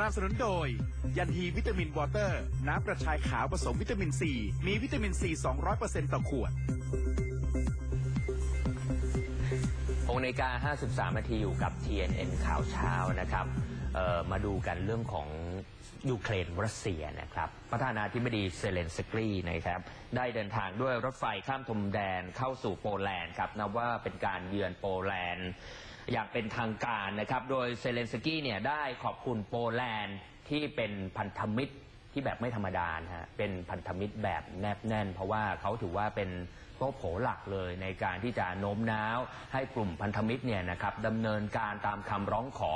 นับสนุนโดย ยันฮีวิตามินวอเตอร์ น้ำกระชายขาวผสมวิตามินซี มีวิตามินซี 200%ต่อขวด6นาฬิกา53 นาทีอยู่กับ TNN ข่าวเช้านะครับมาดูกันเรื่องของยูเครนรัสเซียนะครับ ประธานาธิบดีเซเลนสกีนะครับ ได้เดินทางด้วยรถไฟข้ามพรมแดนเข้าสู่โปแลนด์ครับนับว่าเป็นการเยือนโปแลนด์ อย่างเป็นทางการนะครับ โดยเซเลนสกี้เนี่ยได้ขอบคุณโปแลนด์ที่เป็นพันธมิตรที่แบบไม่ธรรมดาฮะ เป็นพันธมิตรแบบแนบแน่น เพราะว่าเขาถือว่าเป็นโต๊ะโผหลักเลยในการที่จะโน้มน้าว ให้กลุ่มพันธมิตรเนี่ยนะครับดำเนินการตามคำร้องขอ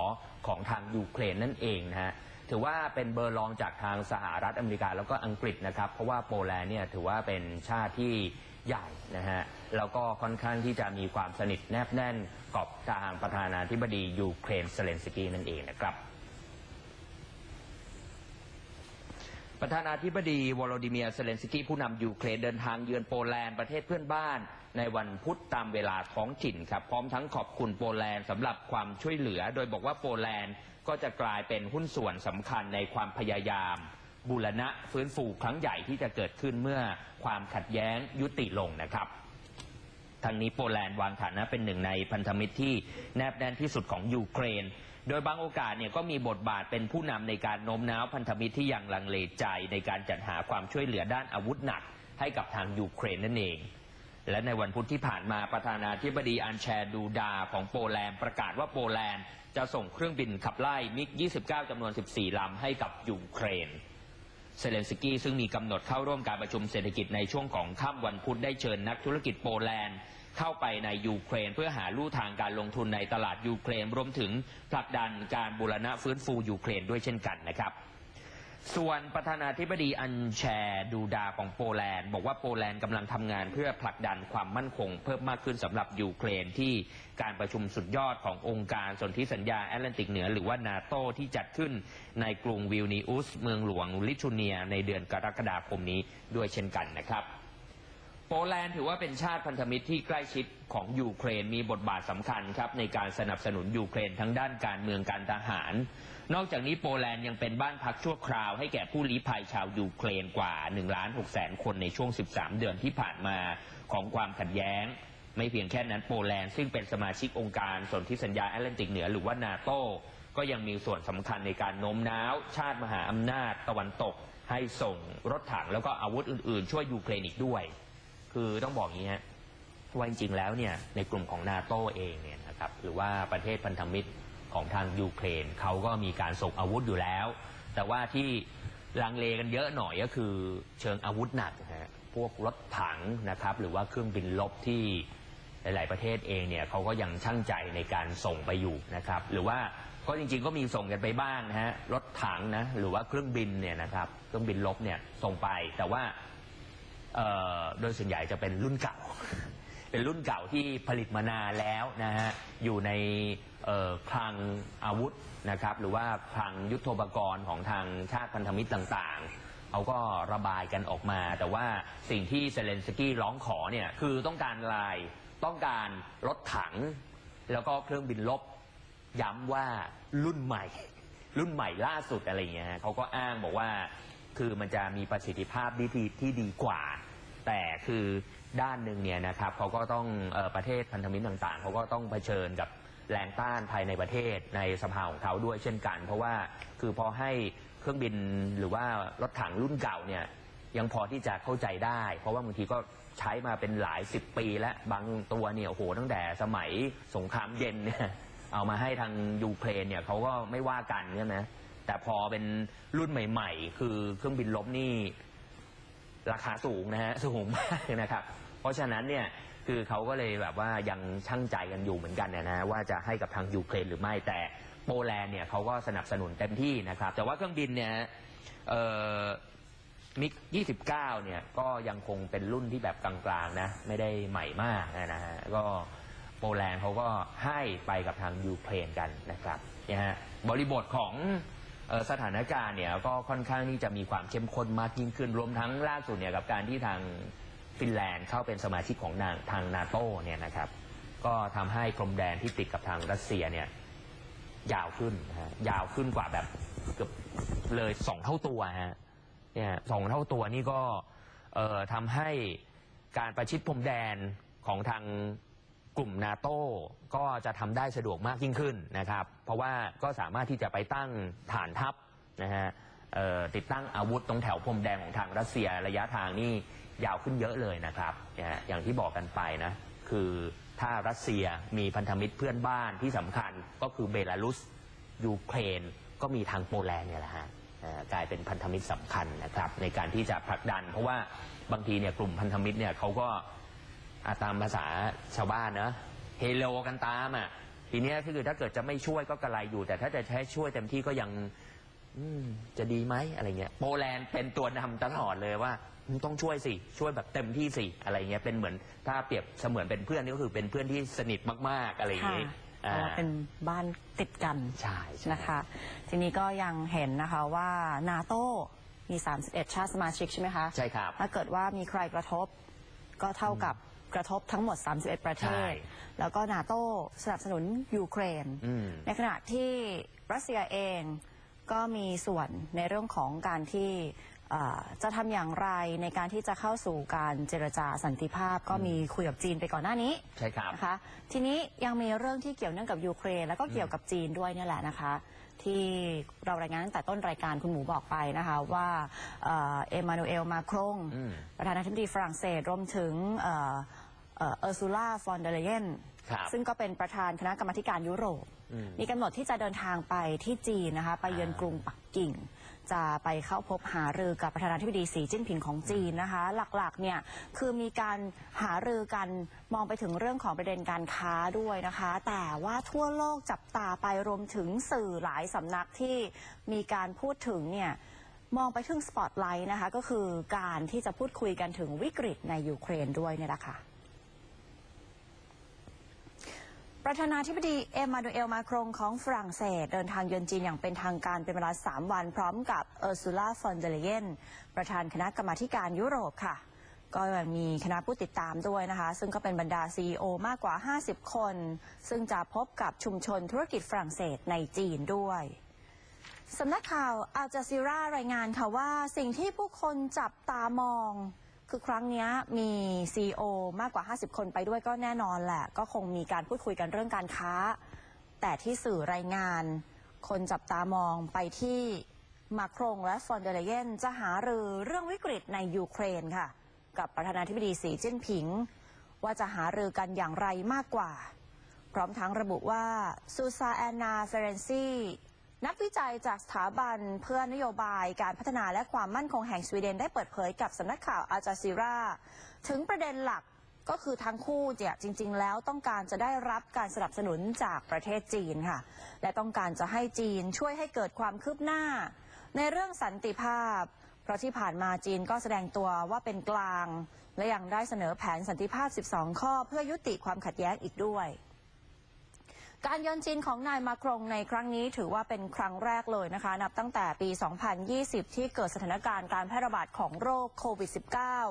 ของทางยูเครนนั่นเองนะฮะ ถือว่าเป็นเบอร์รองจากทางสหรัฐอเมริกาแล้วก็อังกฤษนะครับ เพราะว่าโปแลนด์เนี่ยถือว่าเป็นชาติที่ใหญ่นะฮะ แล้วก็ค่อนข้างที่จะมีความสนิทแนบแน่นกับทางประธานาธิบดียูเครนเซเลนสกี้นั่นเองนะครับประธานาธิบดีวโลดิเมียร์เซเลนสกี้ผู้นำยูเครนเดินทางเยือนโปแลนด์ประเทศเพื่อนบ้าน ในวันพุธตามเวลาท้องถิ่นครับพร้อมทั้งขอบคุณโปแลนด์สำหรับความช่วยเหลือ โดยบอกว่าโปแลนด์ก็จะกลายเป็นหุ้นส่วนสำคัญในความพยายาม บูรณะฟื้นฟูครั้งใหญ่ที่จะเกิดขึ้นเมื่อความขัดแย้งยุติลงนะครับ ทางนี้โปแลนด์วางฐานะเป็นหนึ่งในพันธมิตรที่แนบแน่นที่สุดของยูเครน โดยบางโอกาสเนี่ยก็มีบทบาทเป็นผู้นำในการโน้มน้าวพันธมิตรที่ยังลังเลใจในการจัดหาความช่วยเหลือด้านอาวุธหนัก ให้กับทางยูเครนนั่นเอง และในวันพุธที่ผ่านมาประธานาธิบดีอันแชร์ดูดาของโปแลนด์ประกาศว่าโปแลนด์จะส่งเครื่องบินขับไล่มิก 29จำนวน 14ลำให้กับยูเครนเซเลนสกี้ซึ่งมีกำหนดเข้าร่วมการประชุมเศรษฐกิจในช่วงของค่ำวันพุธได้เชิญนักธุรกิจโปแลนด์ เข้าไปในยูเครน เพื่อหาลู่ทางการลงทุนในตลาดยูเครนรวมถึงผลักดันการบูรณะฟื้นฟูยูเครนด้วยเช่นกันนะครับส่วนประธานาธิบดีอันแชร์ดูดาของโปแลนด์ บอกว่าโปแลนด์กำลังทำงานเพื่อผลักดันความมั่นคง เพิ่มมากขึ้นสำหรับยูเครนที่การประชุมสุดยอดขององค์การสนธิสัญญาแอตแลนติกเหนือหรือว่านาโตที่จัดขึ้นในกรุงวิลนิอุส เมืองหลวงลิทัวเนียในเดือนกรกฎาคมนี้ด้วยเช่นกันนะครับ โปแลนด์ถือว่าเป็นชาติพันธมิตรที่ใกล้ชิดของยูเครนมีบทบาทสำคัญครับในการสนับสนุนยูเครนทั้งด้านการเมืองการทหาร นอกจากนี้โปแลนด์ยังเป็นบ้านพักชั่วคราวให้แก่ผู้ลี้ภัยชาวยูเครนกว่า1ล้าน6แสนคนในช่วง 13 เดือนที่ผ่านมาของความขัดแย้ง ไม่เพียงแค่นั้นโปแลนด์ซึ่งเป็นสมาชิกองค์การสนธิสัญญาแอตแลนติกเหนือหรือว่านาโตก็ยังมีส่วนสำคัญในการโน้มน้าว ชาติมหาอำนาจตะวันตก ให้ส่งรถถังแล้วก็อาวุธอื่น ๆ ช่วยยูเครนอีกด้วย คือต้องบอกอย่างนี้ฮะว่าจริงๆแล้วเนี่ยในกลุ่มของนาโตเองเนี่ยนะครับหรือว่าประเทศพันธมิตรของทางยูเครนเขาก็มีการส่งอาวุธอยู่แล้ว แต่ว่าที่ลังเลกันเยอะหน่อยก็คือเชิงอาวุธหนักนะฮะพวกรถถังนะครับหรือว่าเครื่องบินลบที่หลาย ๆ ประเทศเองเนี่ยเขาก็ยังช่างใจในการส่งไปอยู่นะครับ หรือว่าก็จริง ๆ ก็มีส่งกันไปบ้างนะฮะรถถังนะหรือว่าเครื่องบินเนี่ยนะครับเครื่องบินลบเนี่ยส่งไปแต่ว่า เอ่อโดยส่วนใหญ่จะเป็นรุ่นเก่า เป็นรุ่นเก่าที่ผลิตมานานแล้วนะฮะอยู่ในเอ่อคลังอาวุธนะครับหรือว่าคลังยุทโธปกรณ์ของทางชาติพันธมิตรต่างๆเขาก็ระบายกันออกมา แต่ว่าสิ่งที่เซเลนสกี้ร้องขอเนี่ยคือต้องการลายต้องการรถถัง แล้วก็เครื่องบินลบย้ำว่ารุ่นใหม่ รุ่นใหม่ล่าสุดอะไรเงี้ยฮะเขาก็อ้างบอกว่า คือมันจะมีประสิทธิภาพที่ดีที่ดีกว่า แต่คือด้านหนึ่งเนี่ยนะครับเขาก็ต้องเออประเทศพันธมิตรต่างๆเขาก็ต้องเผชิญกับแรงต้านภายในประเทศในสภาของเขาด้วยเช่นกัน เพราะว่าคือพอให้เครื่องบินหรือว่ารถถังรุ่นเก่าเนี่ยยังพอที่จะเข้าใจได้ เพราะว่าบางทีก็ใช้มาเป็นหลายสิบปีแล้วบางตัวเนี่ยโอ้โหตั้งแต่สมัยสงครามเย็นเนี่ยเอามาให้ทางยูเครนเนี่ยเขาก็ไม่ว่ากันใช่ไหม แต่พอเป็นรุ่นใหม่ ๆ คือเครื่องบินลบนี่ราคาสูงนะฮะสูงมากนะครับ เพราะฉะนั้นเนี่ยคือเขาก็เลยแบบว่ายังช่างใจกันอยู่เหมือนกันนะฮะว่าจะให้กับทางยูเครนหรือไม่แต่โปแลนด์เนี่ยเขาก็สนับสนุนเต็มที่นะครับ แต่ว่าเครื่องบินเนี่ยเอ่อมิก 29 เนี่ยก็ยังคงเป็นรุ่นที่แบบกลางๆนะไม่ได้ใหม่มากนะฮะก็โปแลนด์เขาก็ให้ไปกับทางยูเครนกันนะครับนะฮะบริบทของ เอ่อสถานการณ์เนี่ยก็ค่อนข้างที่จะมีความเข้มข้นมากยิ่งขึ้น รวมทั้งล่าสุดเนี่ยกับการที่ทางฟินแลนด์เข้าเป็นสมาชิกของนางทางนาโตเนี่ยนะครับ ก็ทำให้พรมแดนที่ติดกับทางรัสเซียเนี่ยยาวขึ้นนะฮะยาวขึ้นกว่าแบบเกือบเลยสองเท่าตัวฮะเนี่ยสองเท่าตัวนี่ก็เอ่อทำให้การประชิดพรมแดนของทาง กลุ่มนาโต้ก็จะทำได้สะดวกมากยิ่งขึ้นนะครับ เพราะว่าก็สามารถที่จะไปตั้งฐานทัพนะฮะเอ่อติดตั้งอาวุธตรงแถวพรมแดนของทางรัสเซียระยะทางนี่ยาวขึ้นเยอะเลยนะครับนะฮะอย่างที่บอกกันไปนะ คือถ้ารัสเซียมีพันธมิตรเพื่อนบ้านที่สำคัญก็คือเบลารุส ยูเครนก็มีทางโปแลนด์เนี่ยแหละฮะเอ่อกลายเป็นพันธมิตรสำคัญนะครับในการที่จะผลักดัน เพราะว่าบางทีเนี่ยกลุ่มพันธมิตรเนี่ยเขาก็ อะตามภาษาชาวบ้านนะเฮโลกันตามอะทีเนี้ยคือถ้าเกิดจะไม่ช่วยก็กระไรอยู่ แต่ถ้าจะใช้ช่วยเต็มที่ก็ยัง อืม จะดีไหมอะไรเงี้ยโปแลนด์เป็นตัวนำตลอดเลยว่ามึงต้องช่วยสิ ช่วยแบบเต็มที่สิ อะไรเงี้ยเป็นเหมือนถ้าเปรียบเสมือนเป็นเพื่อนนี่ก็คือเป็นเพื่อนที่สนิทมาก ๆ อะไรอย่างค่ะงี้เพราะว่าเป็นบ้านติดกันใช่ใช่นะคะ ทีนี้ก็ยังเห็นนะคะว่านาโต้มี 31 ชาติสมาชิกใช่ไหมคะ ใช่ครับ ถ้าเกิดว่ามีใครกระทบก็เท่ากับ กระทบทั้งหมด 31 ประเทใช่ศแล้วก็นาโต้สนับสนุนยูเครนอืมในขณะที่รัสเซียเองก็มีส่วนในเรื่องของการที่เอ่อจะทำอย่างไรในการที่จะเข้าสู่การเจรจาสันติภาพ ก็มีคุยกับจีนไปก่อนหน้านี้ใช่ครับนะคะทีนี้ยังมีเรื่องที่เกี่ยวเนื่องกับยูเครน แล้วก็เกี่ยวกับจีนด้วยเนี่ยแหละนะคะ ที่เรารายงานตั้งแต่ต้นรายการคุณหมูบอกไปนะคะว่าเอ่อเอมานูเอลมาครงอืมประธานาธิบดีฝรั่งเศสรวมถึง เอ่อเอ่อเออร์ซูล่าฟอนเดเลเยนครับซึ่งก็เป็นประธานคณะกรรมาธิการยุโรป อืม มีกำหนดที่จะเดินทางไปที่จีนนะคะ ไปเยือนกรุงปักกิ่ง จะไปเข้าพบหารือกับประธานาธิบดีสีจิ้นผิงของจีนนะคะ หลักๆเนี่ยคือมีการหารือกันมองไปถึงเรื่องของประเด็นการค้าด้วยนะคะ แต่ว่าทั่วโลกจับตาไปรวมถึงสื่อหลายสำนักที่มีการพูดถึงเนี่ยมองไปถึงสปอตไลท์นะคะ ก็คือการที่จะพูดคุยกันถึงวิกฤตในยูเครนด้วยเนี่ยแหละค่ะ ประธานาธิบดีเอมมานูเอลมาครงของฝรั่งเศส เดินทางเยือนจีนอย่างเป็นทางการเป็นเวลา 3 วันพร้อมกับเออร์ซูล่าฟอนเดเลเยนประธานคณะกรรมาธิการยุโรปค่ะ ก็มีคณะผู้ติดตามด้วยนะคะ ซึ่งก็เป็นบรรดา CEO มากกว่า 50 คน ซึ่งจะพบกับชุมชนธุรกิจฝรั่งเศสในจีนด้วยสำนักข่าวอัลจาซีรารายงานค่ะว่าสิ่งที่ผู้คนจับตามอง คือครั้งนี้มี CEO มากกว่า 50 คนไปด้วยก็แน่นอนแหละ ก็คงมีการพูดคุยกันเรื่องการค้า แต่ที่สื่อรายงาน คนจับตามองไปที่มาครงและฟอนเดเลเยนจะหารือเรื่องวิกฤตในยูเครนค่ะ กับประธานาธิบดีสีจิ้นผิง ว่าจะหารือกันอย่างไรมากกว่า พร้อมทั้งระบุว่าซูซาแอนนาเฟเรนซี นักวิจัยจากสถาบันเพื่อนโยบายการพัฒนาและความมั่นคงแห่งสวีเดนได้เปิดเผยกับสำนักข่าวอาจาซีราถึงประเด็นหลักก็คือทั้งคู่เนี่ยจริง ๆ แล้วต้องการจะได้รับการสนับสนุนจากประเทศจีนค่ะ และต้องการจะให้จีนช่วยให้เกิดความคืบหน้า ในเรื่องสันติภาพ เพราะที่ผ่านมาจีนก็แสดงตัวว่าเป็นกลาง และยังได้เสนอแผนสันติภาพ 12 ข้อเพื่อยุติความขัดแย้งอีกด้วย การเยือนจีนของนายมาครงในครั้งนี้ถือว่าเป็นครั้งแรกเลยนะคะ นับตั้งแต่ปี 2020 ที่เกิดสถานการณ์การแพร่ระบาดของโรคโควิด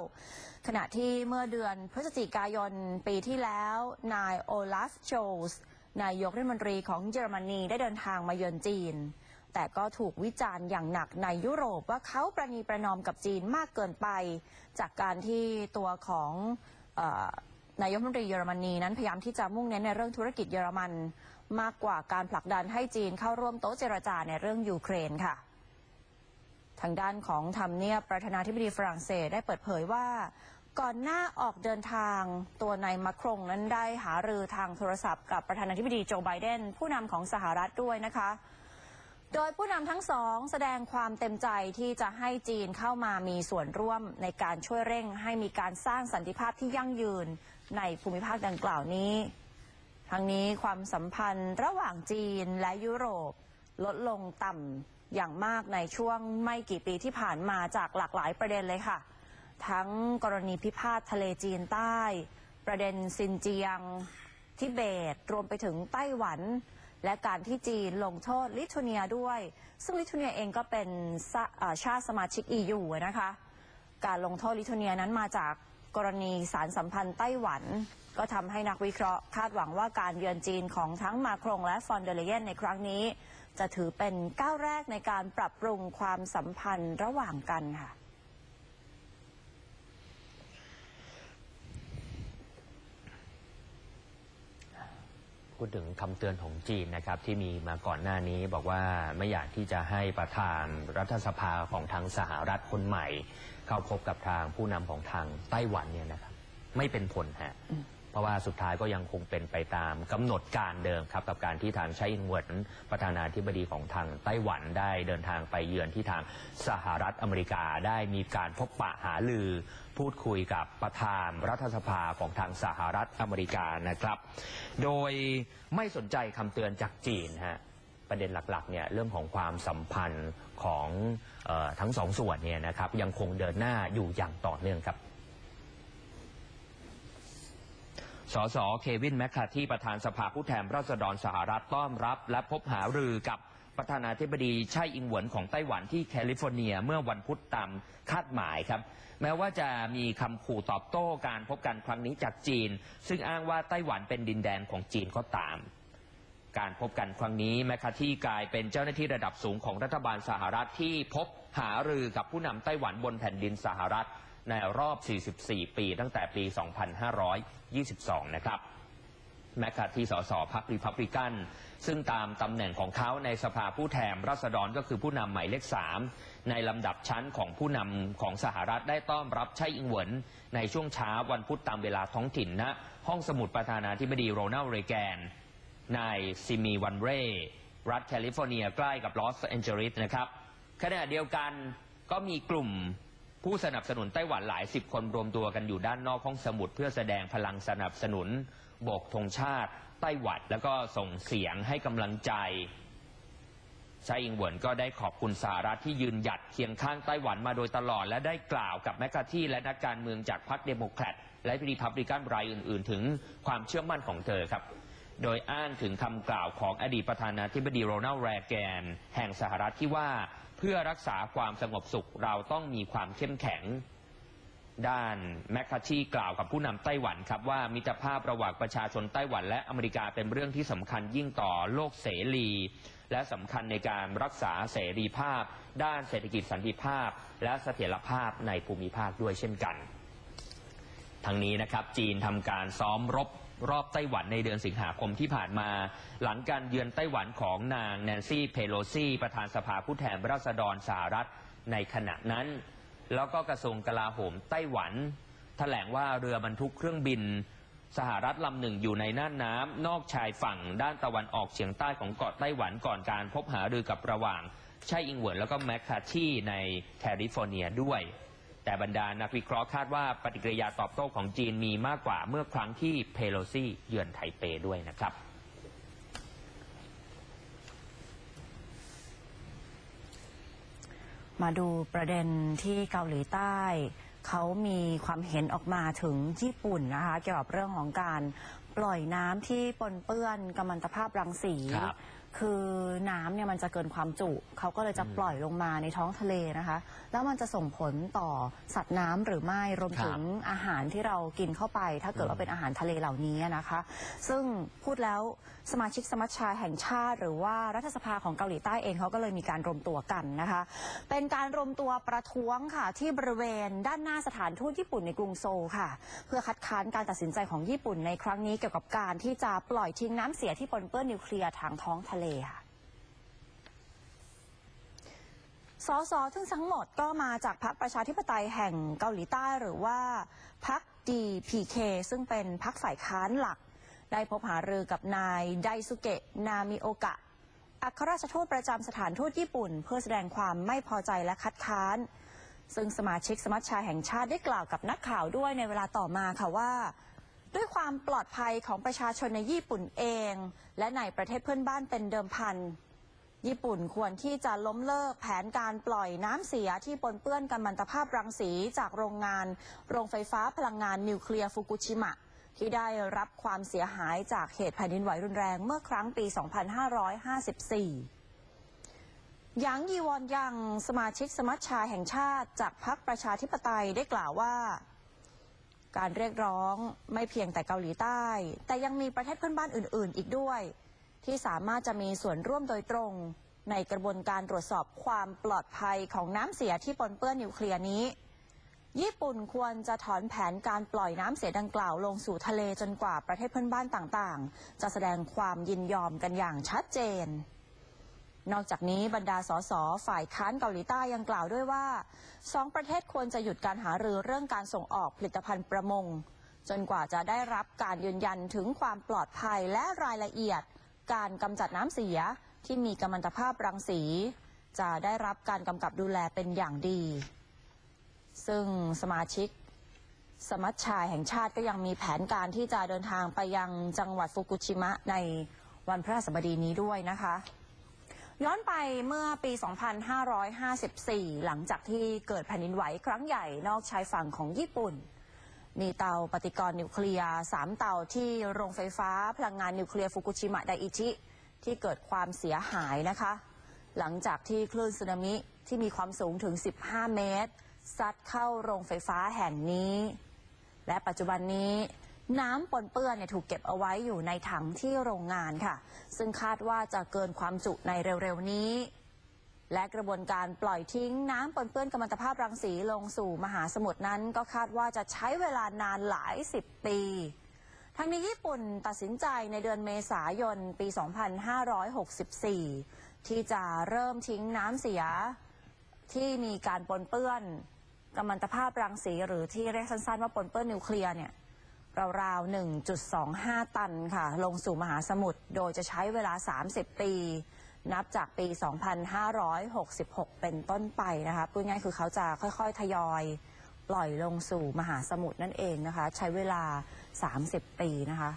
-19 ขณะที่เมื่อเดือนพฤศจิกายนปีที่แล้ว นายโอลาฟโชลส์นายกรัฐมนตรีของเยอรมนีได้เดินทางมาเยือนจีน แต่ก็ถูกวิจารณ์อย่างหนักในยุโรปว่าเขาประนีประนอมกับจีนมากเกินไป จากการที่ตัวของ นายกรัฐมนตรีเยอรมนีนั้นพยายามที่จะมุ่งเน้นในเรื่องธุรกิจเยอรมัน มากกว่าการผลักดันให้จีนเข้าร่วมโต๊ะเจรจาในเรื่องยูเครนค่ะ ทางด้านของทำเนียบประธานาธิบดีฝรั่งเศสได้เปิดเผยว่า ก่อนหน้าออกเดินทางตัวนายมาครงนั้นได้หารือทางโทรศัพท์กับประธานาธิบดีโจไบเดนผู้นำของสหรัฐด้วยนะคะโดยผู้นำทั้งสองแสดงความเต็มใจที่จะให้จีนเข้ามามีส่วนร่วมในการช่วยเร่งให้มีการสร้างสันติภาพที่ยั่งยืน ในภูมิภาคดังกล่าวนี้ ทั้งนี้ความสัมพันธ์ระหว่างจีนและยุโรป ลดลงต่ำอย่างมากในช่วงไม่กี่ปีที่ผ่านมาจากหลากหลายประเด็นเลยค่ะ ทั้งกรณีพิพาททะเลจีนใต้ ประเด็นซินเจียง ทิเบต รวมไปถึงไต้หวันและการที่จีนลงโทษลิทัวเนียด้วย ซึ่งลิทัวเนียเองก็เป็นชาติสมาชิก EU อะนะคะ การลงโทษลิทัวเนียนั้นมาจาก กรณีสารสัมพันธ์ไต้หวัน ก็ทำให้นักวิเคราะห์คาดหวังว่าการเยือนจีนของทั้งมาครงและฟอนเดเลเยนในครั้งนี้ จะถือเป็นก้าวแรกในการปรับปรุงความสัมพันธ์ระหว่างกันค่ะ พูดถึงคำเตือนของจีนนะครับที่มีมาก่อนหน้านี้บอกว่าไม่อยากที่จะให้ประธานรัฐสภาของทางสหรัฐคนใหม่ เข้าพบกับทางผู้นำของทางไต้หวันเนี่ยนะครับไม่เป็นผลฮะเพราะว่าสุดท้ายก็ยังคงเป็นไปตามกำหนดการเดิมครับกับการที่ทางไช่อิงเหวินประธานาธิบดีของทางไต้หวันได้เดินทางไปเยือนที่ทางสหรัฐอเมริกาได้มีการพบปะหาลือ พูดคุยกับประธานรัฐสภาของทางสหรัฐอเมริกานะครับ โดยไม่สนใจคำเตือนจากจีนฮะประเด็นหลักๆเนี่ยเรื่องของความสัมพันธ์ของออทั้งสองส่วนเนี่ยนะครับยังคงเดินหน้าอยู่อย่างต่อเนื่องครับสสเควินแมคคาที่ประธานสภาผู้แทนราษฎรสหรัฐต้อนรับ และพบหารือกับ ประธานาธิบดีไช่อิงหวนของไต้หวันที่แคลิฟอร์เนียเมื่อวันพุธตามคาดหมายครับ แม้ว่าจะมีคำขู่ตอบโต้การพบกันครั้งนี้จากจีน ซึ่งอ้างว่าไต้หวันเป็นดินแดนของจีนก็ตาม การพบกันครั้งนี้แมคคาที่กลายเป็นเจ้าหน้าที่ระดับสูงของรัฐบาลสหรัฐที่พบหารือกับผู้นำไต้หวันบนแผ่นดินสหรัฐในรอบ 44 ปี ตั้งแต่ปี 2522 นะครับ แมคคาที่สสพรรครีพับลิกัน ซึ่งตามตำแหน่งของเขาในสภาผู้แทนราษฎรก็คือผู้นำหมายเลข 3 ในลำดับชั้นของผู้นำของสหรัฐได้ต้อนรับไช่อิงเหวินในช่วงเช้าวันพุธตามเวลาท้องถิ่นณห้องสมุดประธานาธิบดีโรนัลด์เรแกนในซิมีวันเรย์รัฐแคลิฟอร์เนียใกล้กับลอสแอนเจลิสนะครับขณะเดียวกันก็มีกลุ่ม ผู้สนับสนุนไต้หวันหลายสิบคนรวมตัวกันอยู่ด้านนอกห้องสมุด เพื่อแสดงพลังสนับสนุนโบกธงชาติ ไต้หวันแล้วก็ส่งเสียงให้กำลังใจชาอิงเหวินก็ได้ขอบคุณสหรัฐที่ยืนหยัดเคียงข้างไต้หวันมาโดยตลอด และได้กล่าวกับแมคคาที่และนักการเมืองจากพรรคเดโมแครตและรีพับลิกันรายอื่น ๆ ถึงความเชื่อมั่นของเธอครับ โดยอ้างถึงคำกล่าวของอดีตประธานาธิบดีโรนัลด์แรแกน แห่งสหรัฐที่ว่า พื่อรักษาความสงบสุขเราต้องมีความเข้มแข็ง ด้านแมคคาชีกล่าวกับผู้นำไต้หวันครับว่ามิตรภาพระหว่างประชาชนไต้หวันและอเมริกาเป็นเรื่องที่สำคัญยิ่งต่อโลกเสรี และสำคัญในการรักษาเสรีภาพ ด้านเศรษฐกิจสันติภาพ และเสถียรภาพในภูมิภาคด้วยเช่นกัน ทั้งนี้นะครับจีนทำการซ้อมรบ รอบไต้หวันในเดือนสิงหาคมที่ผ่านมา หลังการเยือนไต้หวันของนางแนนซี่เพโลซีประธานสภาผู้แทนราษฎรสหรัฐในขณะนั้น แล้วก็กระทรวงกลาโหมไต้หวันแถลงว่าเรือบรรทุกเครื่องบิน สหรัฐลำหนึ่งอยู่ในน่านน้ำนอกชายฝั่งด้านตะวันออกเฉียงใต้ของเกาะไต้หวันก่อนการพบหารือกับระหว่างไช่อิงเหวินแล้วก็แมคคาที่ในแคลิฟอร์เนียด้วย แต่บรรดานักวิเคราะห์คาดว่าปฏิกิริยาตอบโต้ของจีนมีมากกว่าเมื่อครั้งที่เพโลซี่เยือนไทเปด้วยนะครับมาดูประเด็นที่เกาหลีใต้ เขามีความเห็นออกมาถึงญี่ปุ่นนะคะ เกี่ยวกับเรื่องของการปล่อยน้ำที่ปนเปื้อนกัมมันตภาพรังสี ครับคือน้ำเนี่ยมันจะเกินความจุเขาก็เลยจะปล่อยลงมาในท้องทะเลนะคะ แล้วมันจะส่งผลต่อสัตว์น้ำหรือไม่รวมถึงอาหารที่เรากินเข้าไป ถ้าเกิดว่าเป็นอาหารทะเลเหล่านี้นะคะ ซึ่งพูดแล้วสมาชิกสมัชชาแห่งชาติ หรือว่ารัฐสภาของเกาหลีใต้เองเขาก็เลยมีการรวมตัวกันนะคะ เป็นการรวมตัวประท้วงค่ะที่บริเวณด้านหน้าสถานทูตญี่ปุ่นในกรุงโซลค่ะ เพื่อคัดค้านการตัดสินใจของญี่ปุ่นในครั้งนี้เกี่ยวกับการที่จะปล่อยทิ้งน้ำเสียที่ปนเปื้อนนิวเคลียร์ทางท้องทะเลค่ะสสซึ่งทั้งหมดก็มาจากพรรคประชาธิปไตยแห่งเกาหลีใต้หรือว่าพรรค DPK ซึ่งเป็นพรรคฝ่ายค้านหลัก ได้พบหารือกับนายไดซุเกะนามิโอกะ อัครราชทูตประจำสถานทูตญี่ปุ่น เพื่อแสดงความไม่พอใจและคัดค้าน ซึ่งสมาชิกสมัชชาแห่งชาติได้กล่าวกับนักข่าวด้วยในเวลาต่อมาค่ะว่า ด้วยความปลอดภัยของประชาชนในญี่ปุ่นเอง และในประเทศเพื่อนบ้านเป็นเดิมพัน ญี่ปุ่นควรที่จะล้มเลิกแผนการปล่อยน้ำเสียที่ปนเปื้อนกัมมันตภาพรังสีจากโรงงาน โรงไฟฟ้าพลังงานนิวเคลียร์ฟุกุชิมะ ที่ได้รับความเสียหายจากเหตุแผ่นดินไหวรุนแรงเมื่อครั้งปี 2554หยางยีวอนยังสมาชิกสมัชชาแห่งชาติจากพรรคประชาธิปไตยได้กล่าวว่า การเรียกร้องไม่เพียงแต่เกาหลีใต้ แต่ยังมีประเทศเพื่อนบ้านอื่น ๆ อีกด้วย ที่สามารถจะมีส่วนร่วมโดยตรง ในกระบวนการตรวจสอบความปลอดภัยของน้ำเสียที่ปนเปื้อนนิวเคลียร์นี้ ญี่ปุ่นควรจะถอนแผนการปล่อยน้ำเสียดังกล่าวลงสู่ทะเลจนกว่าประเทศเพื่อนบ้านต่าง ๆ จะแสดงความยินยอมกันอย่างชัดเจน นอกจากนี้บรรดาสสฝ่ายค้านเกาหลีใต้ยังกล่าวด้วยว่าสองประเทศควรจะหยุดการหารือเรื่องการส่งออกผลิตภัณฑ์ประมง จนกว่าจะได้รับการยืนยันถึงความปลอดภัยและรายละเอียด การกำจัดน้ำเสียที่มีกัมมันตภาพรังสี จะได้รับการกำกับดูแลเป็นอย่างดี ซึ่งสมาชิกสมัชชาแห่งชาติก็ยังมีแผนการที่จะเดินทางไปยังจังหวัดฟุกุชิมะในวันพระสบดีนี้ด้วยนะคะ ย้อนไปเมื่อปี 2554 หลังจากที่เกิดแผ่นดินไหวครั้งใหญ่นอกชายฝั่งของญี่ปุ่น มีเตาปฏิกรณ์นิวเคลียร์3เตาที่โรงไฟฟ้าพลังงานนิวเคลียร์ฟุกุชิมะไดอิชิที่เกิดความเสียหายนะคะ หลังจากที่คลื่นสึนามิที่มีความสูงถึง 15 เมตร ซัดเข้าโรงไฟฟ้าแห่งนี้ และปัจจุบันนี้ น้ำปนเปื้อนเนี่ยถูกเก็บเอาไว้อยู่ในถังที่โรงงานค่ะ ซึ่งคาดว่าจะเกินความจุในเร็วๆนี้ และกระบวนการปล่อยทิ้งน้ำปนเปื้อนกัมมันตภาพรังสีลงสู่มหาสมุทรนั้น ก็คาดว่าจะใช้เวลานานหลายสิบปีทั้งนี้ญี่ปุ่นตัดสินใจในเดือนเมษายนปี 2564 ที่จะเริ่มทิ้งน้ำเสียที่มีการปนเปื้อนกัมมันตภาพรังสีหรือที่เรียกสั้นๆว่าปนเปื้อนนิวเคลียร์เนี่ย ราวๆ 1.25 ตันค่ะ ลงสู่มหาสมุทรโดยจะใช้เวลา 30 ปี นับจากปี 2566 เป็นต้นไปนะคะพูดง่ายคือเขาจะค่อยๆ ทยอยปล่อยลงสู่มหาสมุทรนั่นเองนะคะ ใช้เวลา 30 ปีนะคะ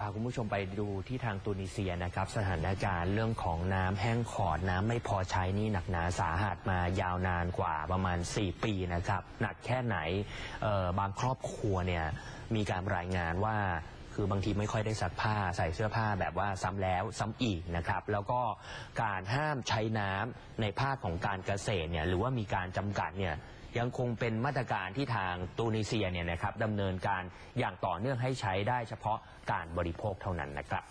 พาคุณผู้ชมไปดูที่ทางตูนิเซียนะครับ สถานการณ์เรื่องของน้ำแห้งขอดน้ำไม่พอใช้นี่หนักหนาสาหัสมายาวนานกว่าประมาณ 4 ปีนะครับ หนักแค่ไหนบางครอบครัวเนี่ยมีการรายงานว่าคือบางทีไม่ค่อยได้ซักผ้าใส่เสื้อผ้าแบบว่าซ้ำแล้วซ้ำอีกนะครับ แล้วก็การห้ามใช้น้ำในภาคของการเกษตรเนี่ยหรือว่ามีการจำกัดเนี่ย ยังคงเป็นมาตรการที่ทางตูนิเซียเนี่ยนะครับดำเนินการอย่างต่อเนื่องให้ใช้ได้เฉพาะการบริโภคเท่านั้นนะครับ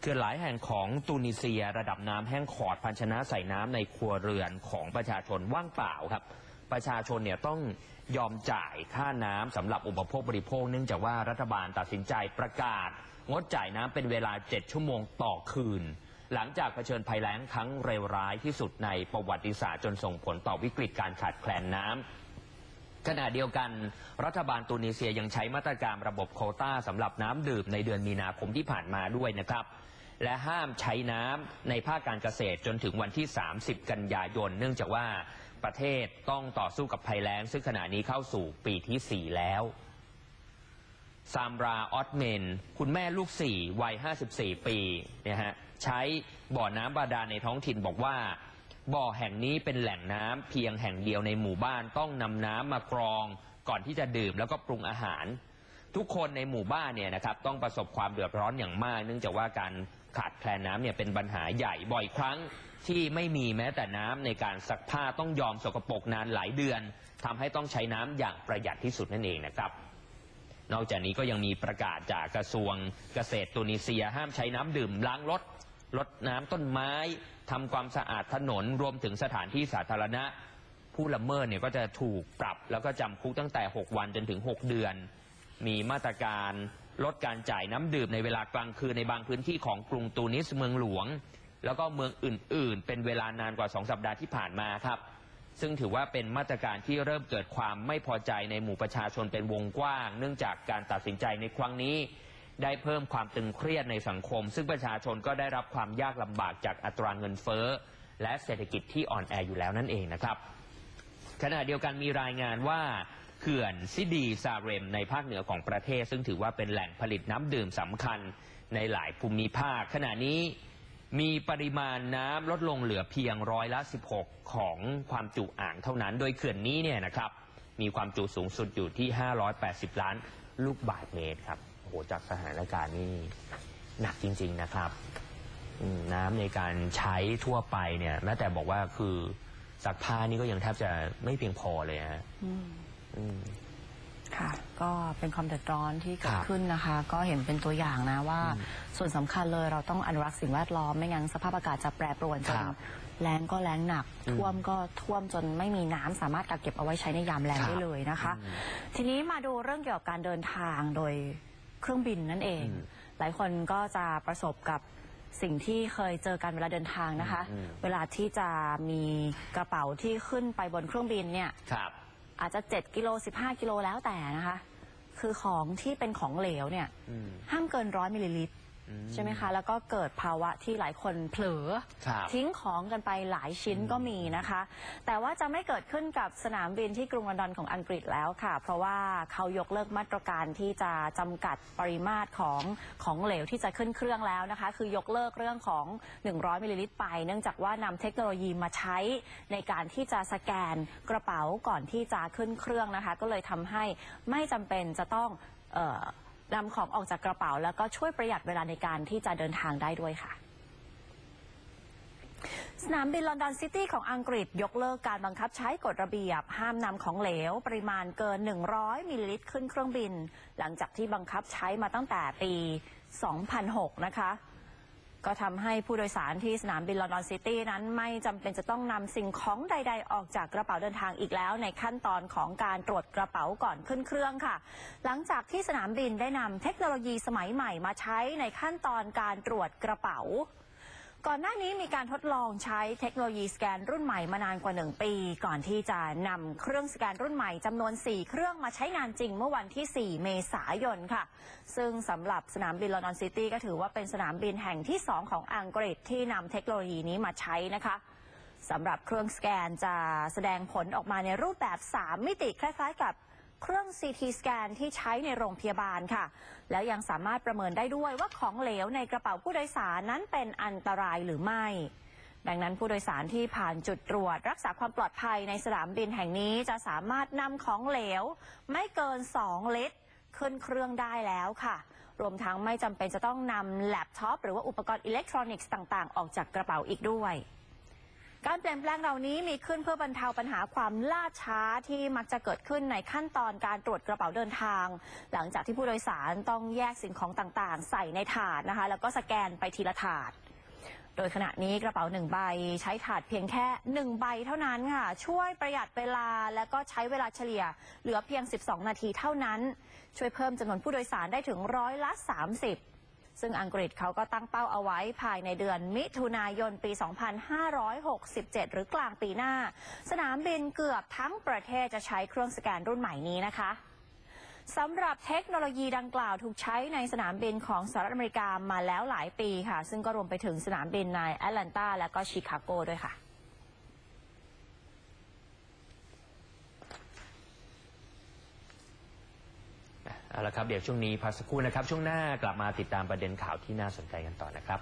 เขื่อนหลายแห่งของตูนิเซียระดับน้ำแห้งขอดภาชนะใส่น้ำในครัวเรือนของประชาชนว่างเปล่าครับ ประชาชนเนี่ยต้องยอมจ่ายค่าน้ำสำหรับอุปโภคบริโภค เนื่องจากว่ารัฐบาลตัดสินใจประกาศ งดจ่ายน้ำเป็นเวลา 7 ชั่วโมงต่อคืน หลังจากเผชิญภัยแล้งครั้งเลวร้ายที่สุดในประวัติศาสตร์จนส่งผลต่อวิกฤตการขาดแคลนน้ำ ขณะเดียวกัน รัฐบาลตูนิเซียยังใช้มาตรการระบบโควต้าสำหรับน้ำดื่มในเดือนมีนาคมที่ผ่านมาด้วยนะครับ และห้ามใช้น้ำในภาคการเกษตรจนถึงวันที่ 30 กันยายน เนื่องจากว่าประเทศต้องต่อสู้กับภัยแล้ง ซึ่งขณะนี้เข้าสู่ปีที่ 4 แล้ว ซามราออตเมน คุณแม่ลูกสี่วัย 54 ปีเนี่ยฮะ ใช้บ่อน้ำบาดาลในท้องถิ่นบอกว่า บ่อแห่งนี้เป็นแหล่งน้ำเพียงแห่งเดียวในหมู่บ้านต้องนำน้ำมากรองก่อนที่จะดื่มแล้วก็ปรุงอาหาร ทุกคนในหมู่บ้านเนี่ยนะครับต้องประสบความเดือดร้อนอย่างมาก เนื่องจากว่าการขาดแคลนน้ำเนี่ยเป็นปัญหาใหญ่บ่อยครั้งที่ไม่มีแม้แต่น้ำในการซักผ้าต้องยอมสกปรกนานหลายเดือนทำให้ต้องใช้น้ำอย่างประหยัดที่สุดนั่นเองนะครับ นอกจากนี้ก็ยังมีประกาศจากกระทรวงเกษตรตูนิเซีย ห้ามใช้น้ำดื่มล้างรถ ลดน้ำต้นไม้ทำความสะอาดถนนรวมถึงสถานที่สาธารณะ ผู้ละเมิดเนี่ยก็จะถูกปรับแล้วก็จำคุกตั้งแต่ 6 วันจนถึง 6 เดือน มีมาตรการลดการจ่ายน้ำดื่มในเวลากลางคืนในบางพื้นที่ของกรุงตูนิสเมืองหลวง แล้วก็เมืองอื่น ๆ เป็นเวลานานกว่า 2 สัปดาห์ที่ผ่านมาครับ ซึ่งถือว่าเป็นมาตรการที่เริ่มเกิดความไม่พอใจในหมู่ประชาชนเป็นวงกว้าง เนื่องจากการตัดสินใจในครั้งนี้ ได้เพิ่มความตึงเครียดในสังคม ซึ่งประชาชนก็ได้รับความยากลำบากจากอัตราเงินเฟ้อ และเศรษฐกิจที่อ่อนแออยู่แล้วนั่นเองนะครับ ขณะเดียวกันมีรายงานว่าเขื่อนซิดีซาเรมในภาคเหนือของประเทศ ซึ่งถือว่าเป็นแหล่งผลิตน้ำดื่มสำคัญในหลายภูมิภาค ขณะนี้มีปริมาณน้ำลดลงเหลือเพียงร้อยละ 16 ของความจุอ่างเท่านั้น โดยเขื่อนนี้เนี่ยนะครับ มีความจุสูงสุดอยู่ที่ 580 ล้านลูกบาศก์เมตรครับ โอ้โหจากสถานการณ์นี่หนักจริง ๆนะครับอืมน้ำในการใช้ทั่วไปเนี่ยแม้แต่บอกว่าคือซักผ้านี่ก็ยังแทบจะไม่เพียงพอเลยฮะอืมอืมค่ะ ก็เป็นความเดือดร้อนที่เกิคดรับขึ้นนะคะ ก็เห็นเป็นตัวอย่างนะว่าอืมส่วนสำคัญเลยเราต้องอนุรักษ์สิ่งแวดล้อมไม่งั้นสภาพอากาศจะแปรปรวนจนครับแล้งก็แล้งหนักอืมท่วมก็ท่วมจนไม่มีน้ำสามารถกักเก็บเอาไว้ใช้ในยามแล้งครับได้เลยนะคะอืมทีนี้มาดูเรื่องเกี่ยวกับการเดินทางโดย เครื่องบินนั่นเองอืมหลายคนก็จะประสบกับสิ่งที่เคยเจอกันเวลาเดินทางนะคะอืมเวลาที่จะมีกระเป๋าที่ขึ้นไปบนเครื่องบินเนี่ยครับอาจจะ7กิโล15 กิโลแล้วแต่นะคะ คือของที่เป็นของเหลวเนี่ยอืมห้ามเกินร้อยมิลลิลิตรอืม ใช่ไหมคะ แล้วก็เกิดภาวะที่หลายคนเผลอ ครับทิ้งของกันไปหลายชิ้นก็มีนะคะ แต่ว่าจะไม่เกิดขึ้นกับสนามบินที่กรุงลอนดอนของอังกฤษแล้วค่ะ เพราะว่าเขายกเลิกมาตรการที่จะจำกัดปริมาตรของของเหลวที่จะขึ้นเครื่องแล้วนะคะ คือยกเลิกเรื่องของ 100 มิลลิลิตรไป เนื่องจากว่านำเทคโนโลยีมาใช้ในการที่จะสแกนกระเป๋าก่อนที่จะขึ้นเครื่องนะคะ ก็เลยทำให้ไม่จำเป็นจะต้องเออ นำของออกจากกระเป๋า แล้วก็ช่วยประหยัดเวลาในการที่จะเดินทางได้ด้วยค่ะสนามบินลอนดอนซิตี้ของอังกฤษยกเลิกการบังคับใช้กฎระเบียบ ห้ามนำของเหลว ปริมาณเกิน 100 มิลลิลิตรขึ้นเครื่องบิน หลังจากที่บังคับใช้มาตั้งแต่ปี 2006 นะคะ ก็ทำให้ผู้โดยสารที่สนามบินลอนดอนซิตี้นั้นไม่จำเป็นจะต้องนำสิ่งของใด ๆ ออกจากกระเป๋าเดินทางอีกแล้ว ในขั้นตอนของการตรวจกระเป๋าก่อนขึ้นเครื่องค่ะ หลังจากที่สนามบินได้นำเทคโนโลยีสมัยใหม่มาใช้ในขั้นตอนการตรวจกระเป๋า ก่อนหน้านี้มีการทดลองใช้เทคโนโลยีสแกนรุ่นใหม่มานานกว่า 1 ปี ก่อนที่จะนำเครื่องสแกนรุ่นใหม่จำนวน 4 เครื่องมาใช้งานจริงเมื่อวันที่ 4 เมษายนค่ะ ซึ่งสำหรับสนามบินลอนดอนซิตี้ก็ถือว่าเป็นสนามบินแห่งที่ 2 ของอังกฤษที่นำเทคโนโลยีนี้มาใช้นะคะสำหรับเครื่องสแกนจะแสดงผลออกมาในรูปแบบ 3 มิติคล้ายๆกับ เครื่อง CT สแกนที่ใช้ในโรงพยาบาลค่ะ แล้วยังสามารถประเมินได้ด้วยว่าของเหลวในกระเป๋าผู้โดยสารนั้นเป็นอันตรายหรือไม่ ดังนั้นผู้โดยสารที่ผ่านจุดตรวจ รักษาความปลอดภัยในสนามบินแห่งนี้จะสามารถนำของเหลว ไม่เกิน 2 ลิตรขึ้นเครื่องได้แล้วค่ะ รวมทั้งไม่จำเป็นจะต้องนำแล็ปท็อปหรือว่าอุปกรณ์อิเล็กทรอนิกส์ต่าง ๆ ออกจากกระเป๋าอีกด้วย การเปลี่ยนแปลงเหล่านี้มีขึ้นเพื่อบรรเทาปัญหาความล่าช้าที่มักจะเกิดขึ้นในขั้นตอนการตรวจกระเป๋าเดินทาง หลังจากที่ผู้โดยสารต้องแยกสิ่งของต่างๆ ใส่ในถาดนะคะ แล้วก็สแกนไปทีละถาด โดยขณะนี้กระเป๋าหนึ่งใบ ใช้ถาดเพียงแค่หนึ่งใบเท่านั้นค่ะ ช่วยประหยัดเวลาและก็ใช้เวลาเฉลี่ย เหลือเพียง 12 นาทีเท่านั้น ช่วยเพิ่มจำนวนผู้โดยสารได้ถึงร้อยละ 30 ซึ่งอังกฤษเขาก็ตั้งเป้าเอาไว้ภายในเดือนมิถุนายนปี 2567 หรือกลางปีหน้า สนามบินเกือบทั้งประเทศจะใช้เครื่องสแกนรุ่นใหม่นี้นะคะสำหรับเทคโนโลยีดังกล่าวถูกใช้ในสนามบินของสหรัฐอเมริกามาแล้วหลายปีค่ะ ซึ่งก็รวมไปถึงสนามบินในแอตแลนตาและก็ชิคาโกด้วยค่ะ เอาละครับ เดี๋ยวช่วงนี้พักสักครู่นะครับ ช่วงหน้ากลับมาติดตามประเด็นข่าวที่น่าสนใจกันต่อนะครับ